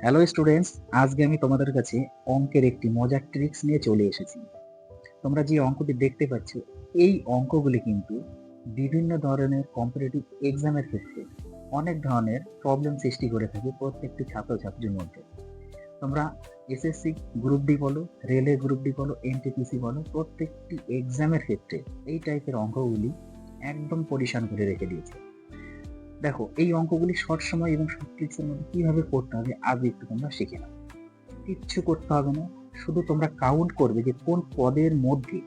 Hello students আজকে আমি তোমাদের কাছে অঙ্কের একটি মজার ট্রিক্স নিয়ে চলে এসেছি। তোমরা যে অঙ্কটি দেখতে পাচ্ছ, এই অঙ্কগুলি কিন্তু বিভিন্ন ধরনের কম্পিটিটিভ এক্সামের ক্ষেত্রে অনেক ধরনের প্রবলেম সৃষ্টি করে থাকে প্রত্যেকটি ছাত্রছাত্রীর মধ্যে। তোমরা এসএসসি গ্রুপ ডি বলো রেলওয়ে গ্রুপ ডি বলো এনটিপিসি বলো, প্রত্যেকটি এক্সামের ক্ষেত্রে এই টাইপের অঙ্কগুলি একদম পরিশান করে রেখে দিয়েছে। দেখো, এই অঙ্কগুলি শর্ট সময় এবং শর্ট ট্রিক্সের মধ্যে কীভাবে করতে হবে আজ একটু তোমরা শিখে নাও। কিচ্ছু করতে হবে না, শুধু তোমরা কাউন্ট করবে যে কোন পদের মধ্যে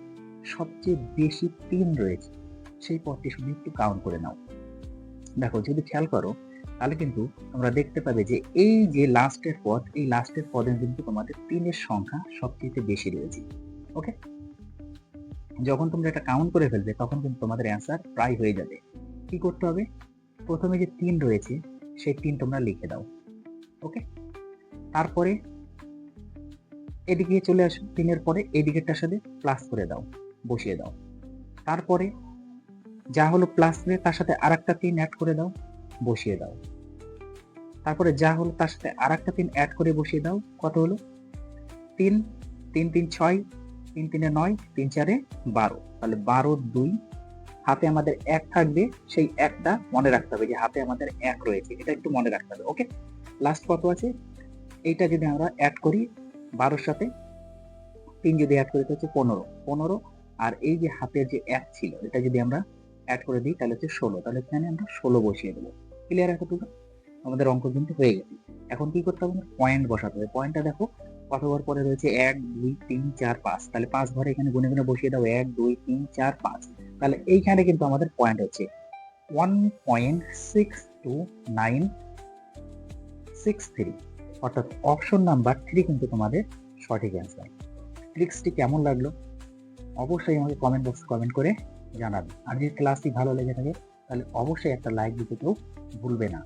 সবচেয়ে বেশি তিন রয়েছে। সেই পদটি শুধু একটু কাউন্ট করে নাও। দেখো, যদি খেয়াল করো, তাহলে কিন্তু তোমরা দেখতে পাবে যে এই যে লাস্টের পদ, এই লাস্টের পদে কিন্তু তোমাদের তিনের সংখ্যা সবচেয়ে বেশি রয়েছে। ওকে যখন তোমরা এটা কাউন্ট করে ফেলবে, তখন কিন্তু তোমাদের অ্যান্সার প্রায় হয়ে যাবে। কি করতে হবে? প্রথমে যে তিন রয়েছে, সেই তিন তোমরা লিখে দাও, ওকে? তারপরে এদিকে চলে আসো, তিনের পরে এই দিকেরটার সাথে প্লাস করে দাও, বসিয়ে দাও। তারপরে যা হলো প্লাস দিয়ে তার সাথে আর একটা তিন অ্যাড করে দাও, বসিয়ে দাও। তারপরে যা হলো তার সাথে আর একটা তিন অ্যাড করে বসিয়ে দাও, কত হলো? তিন তিন তিন, ছয়, তিন, তিনে নয়, তিন, চারে বারো। তাহলে বারো, দুই হাতে আমাদের এক থাকবে, সেই একটা মনে রাখতে হবে যে হাতে আমাদের এক রয়েছে। এটা একটু মনে রাখতে হবে ওকে লাস্ট কত আছে? এইটা যদি আমরা অ্যাড করি, বারোর সাথে তিন যদি অ্যাড করি হচ্ছে পনেরো। পনেরো আর এই যে হাতের যে এক ছিল, এটা যদি আমরা অ্যাড করে দিই, তাহলে হচ্ছে ষোলো। তাহলে এখানে আমরা ষোলো বসিয়ে দেবো। ক্লিয়ার এতটুকু আমাদের অঙ্ক কিন্তু হয়ে গেছে। এখন কি করতে হবে? পয়েন্ট বসাতে হবে। পয়েন্টটা দেখো কত ঘর পরে রয়েছে এক, দুই, তিন, চার, পাঁচ। তাহলে পাঁচ ঘরে এখানে গুনে গুনে বসিয়ে দাও। এক, দুই, তিন, চার, পাঁচ। তাহলে এইখানে কিন্তু আমাদের পয়েন্ট হচ্ছে one point six two nine six three অর্থাৎ অপশন নাম্বার থ্রি কিন্তু তোমাদের সঠিক অ্যান্সার ট্রিক্সটি কেমন লাগল? অবশ্যই আমাকে কমেন্ট বক্সে কমেন্ট করে জানাবে। আর যদি ক্লাসটি ভালো লেগে থাকে, তাহলে অবশ্যই একটা লাইক দিতে কেউ ভুলবে না।